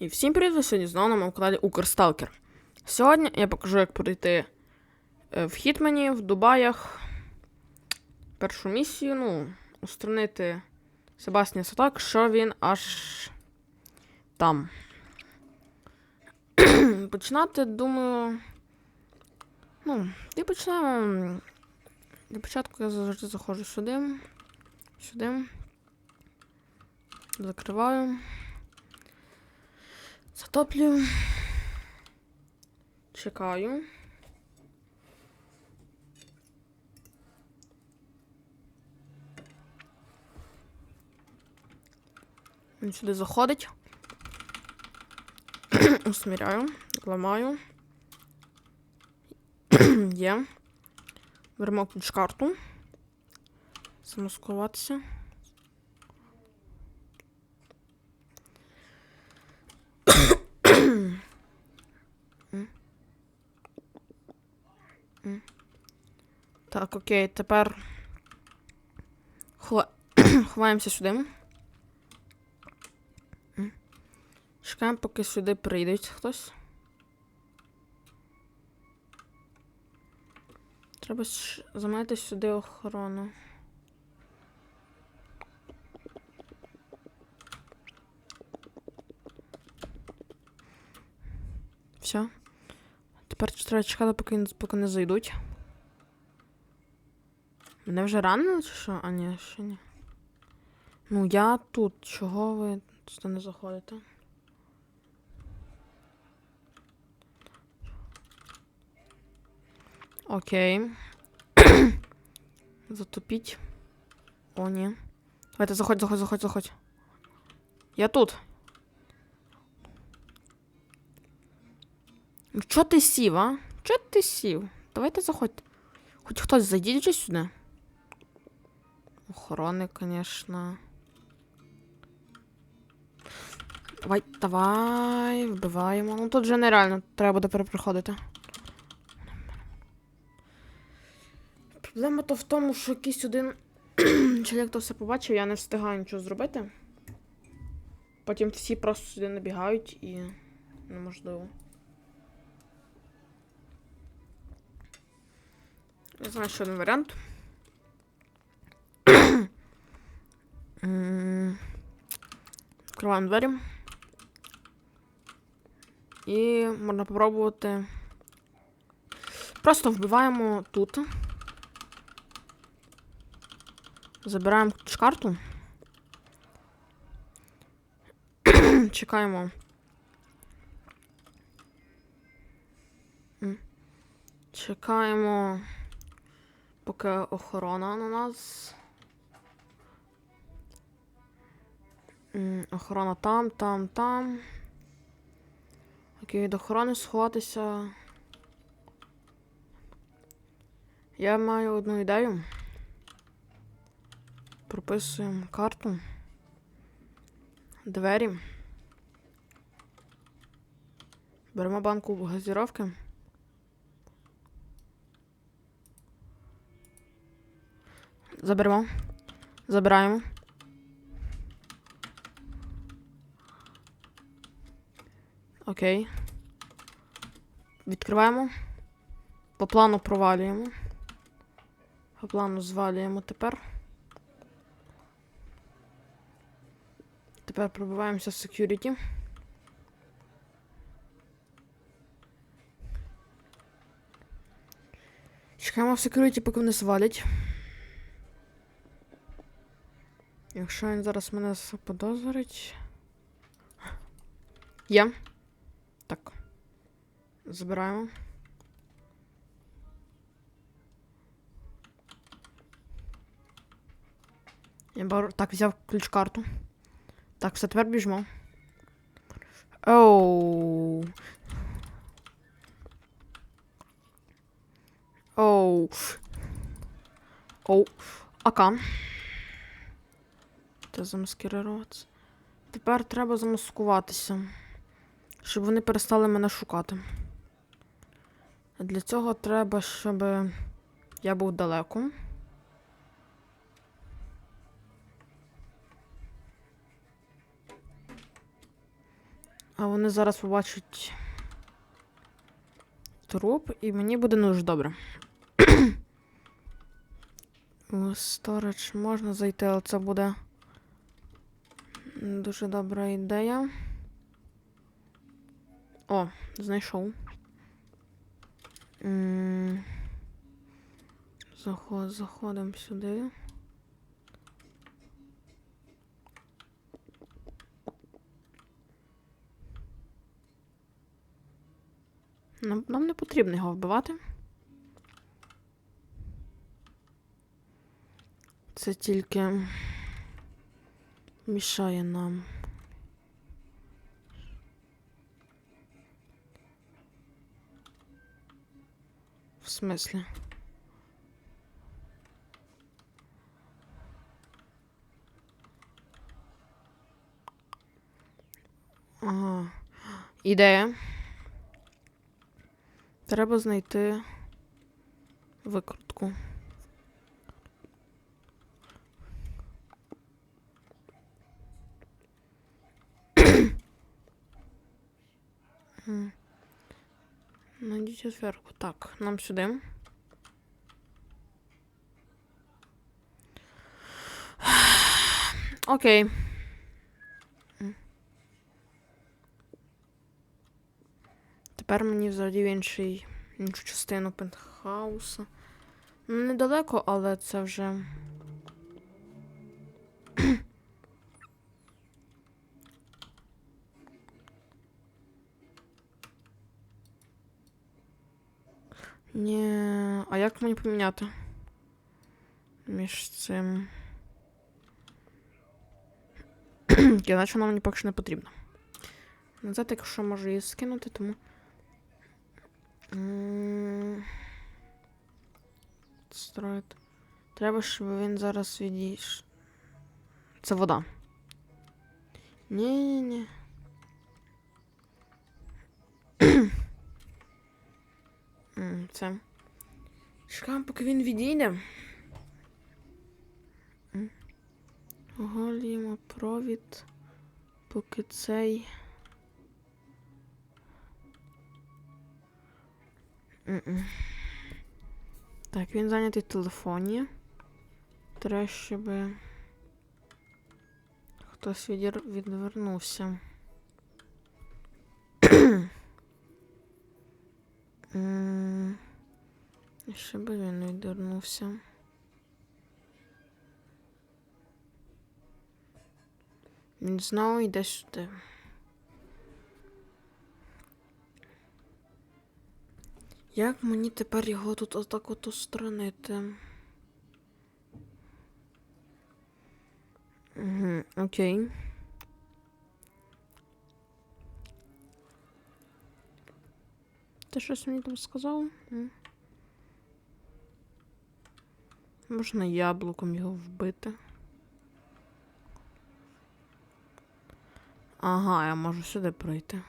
І всім привіт! Ви сьогодні знову на моєму каналі Укрсталкер. Сьогодні я покажу, як пройти е, в Хітмені в Дубаях першу місію, ну, устранити Себастьяна Сатак, що він аж там. Починати, думаю. Ну, і починаємо. Для початку я завжди заходжу сюди. Сюди. Закриваю. Затоплю. Чекаю. Він сюди заходить. Усміряю, ламаю. Є. Беремо ключ карту. Замаскуватися. Так, окей, тепер хова... ховаємося сюди. Чекаємо, поки сюди прийдуть хтось. Треба ж замовити сюди охорону. Все. Тепер треба чекати, поки, поки не зайдуть. Мене вже ранили чи що? А ні, ще ні. Ну я тут. Чого ви сюди не заходите? Окей. Затопіть. О, ні. Давайте, заходь, заходь, заходь, заходь. Я тут. Ну, чо ти сів, а? Чо ти сів? Давайте заходьте. Хоч хтось зайдіть вже сюди. Охорони, конечно. Давай, давай, вбиваємо. Ну тут вже нереально, треба буде перепроходити. Проблема то в тому, що якийсь один чоловік то все побачив, я не встигаю нічого зробити. Потім всі просто сюди набігають і неможливо. Я знаю ще один варіант. Відкриваємо двері. І можна попробувати. Просто вбиваємо тут. Забираємо карту. Чекаємо. Чекаємо, поки охорона на нас. Охорона там, там, там. Окей, до охорони сховатися. Я маю одну ідею. Прописуємо карту. Двері. Беремо банку газіровки. Заберемо. Забираємо. Окей. Відкриваємо. По плану провалюємо. По плану звалюємо тепер. Тепер пробиваємося в security. Чекаємо в security, поки вони свалять. Якщо він зараз мене заподозрить. Є. Так. Забираємо. Я беру... Так, взяв ключ-карту. Так, все, тепер біжмо. Оу. Оу. Оу. Ака. Та замаскируватися. Тепер треба замаскуватися. Щоб вони перестали мене шукати. Для цього треба, щоб я був далеко. А вони зараз побачать труп, і мені буде не дуже добре. У сторож можна зайти, але це буде дуже добра ідея. О, знайшов. Заход, заходимо сюди. Нам, нам не потрібно його вбивати. Це тільки мішає нам. В смислі? Ага. Ідея. Треба знайти викрутку. М. Найдіть зверху. Так, нам сюди. Окей. Тепер мені взагалі в інший, іншу частину пентхауса. Ну, недалеко, але це вже. Ні, а як мені поміняти? Між цим. Я наче вона мені поки що не потрібна. Назад, якщо можу її скинути, тому. Строїти. Треба, щоб він зараз відійш. Це вода. Ні-ні-ні. Це. Чекаємо, поки він відійде. Оголюємо провід, поки цей. Так, він зайнятий в телефоні. Треба, щоб хтось відір... відвернувся. Щоб він відвернувся. Він знову йде сюди. Як мені тепер його тут отак от устранити? Угу, окей. Ти щось мені там сказав? Можна яблуком його вбити. Ага, я можу сюди пройти.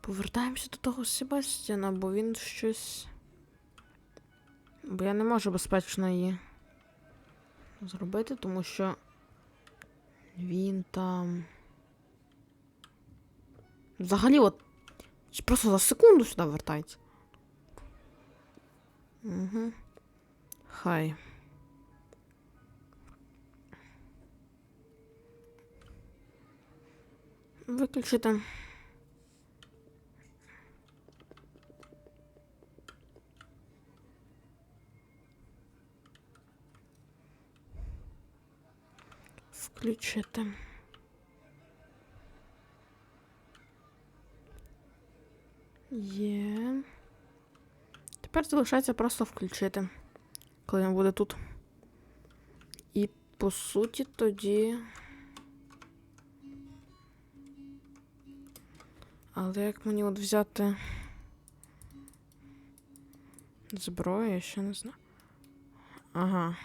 Повертаємося до того Себастьяна, бо він щось. Бо я не можу безпечно її зробити, тому що він там. Взагалі, от. Просто за секунду сюди вертається. Угу. Хай. Виключити. Включити. Є. Тепер залишається просто включити, коли він буде тут. І по суті тоді. Але як мені от взяти зброю, я ще не знаю. Ага.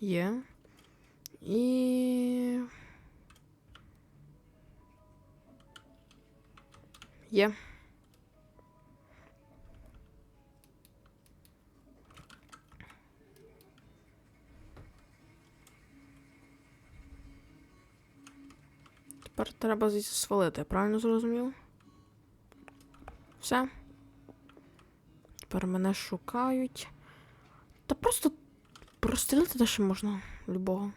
Є. І. Є. Тепер треба звідси свалити, я правильно зрозумів? Все. Тепер мене шукають. Та просто прострілити те, що можна любого.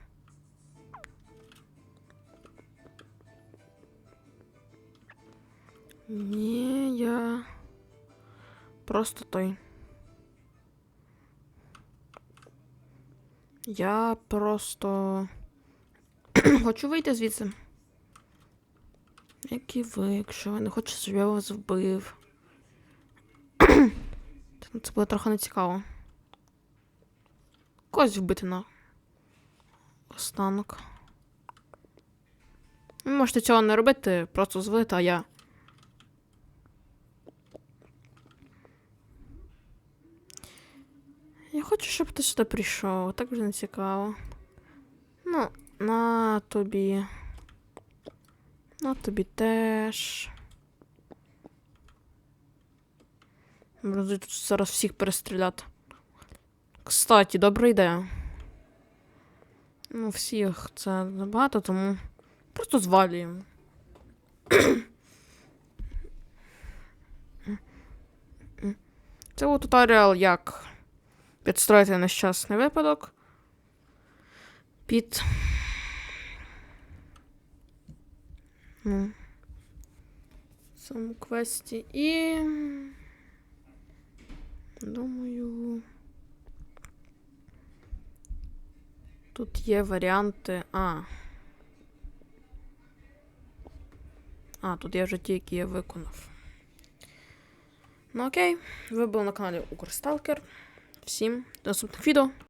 Ні, я. Просто той. Я просто хочу вийти звідси. Як і ви, якщо ви не хочете, щоб я вас вбив. Це буде трохи нецікаво. Когось вбити на останок. Ви можете цього не робити, просто звалити, а я. Я хочу, щоб ти сюди прийшов, так вже не цікаво. Ну, на тобі. На тобі теж. Буду тут зараз всіх перестріляти. Кстати, добра ідея. Ну, всіх це набагато, тому просто звалюємо. Це був туторіал, як підстроїти нещасний випадок під. Ну, в цьому квесті. І. Думаю. Тут є варіанти. А. А, тут є вже ті, які я виконав. Ну окей, ви були на каналі Укрсталкер. Всім до наступних відео.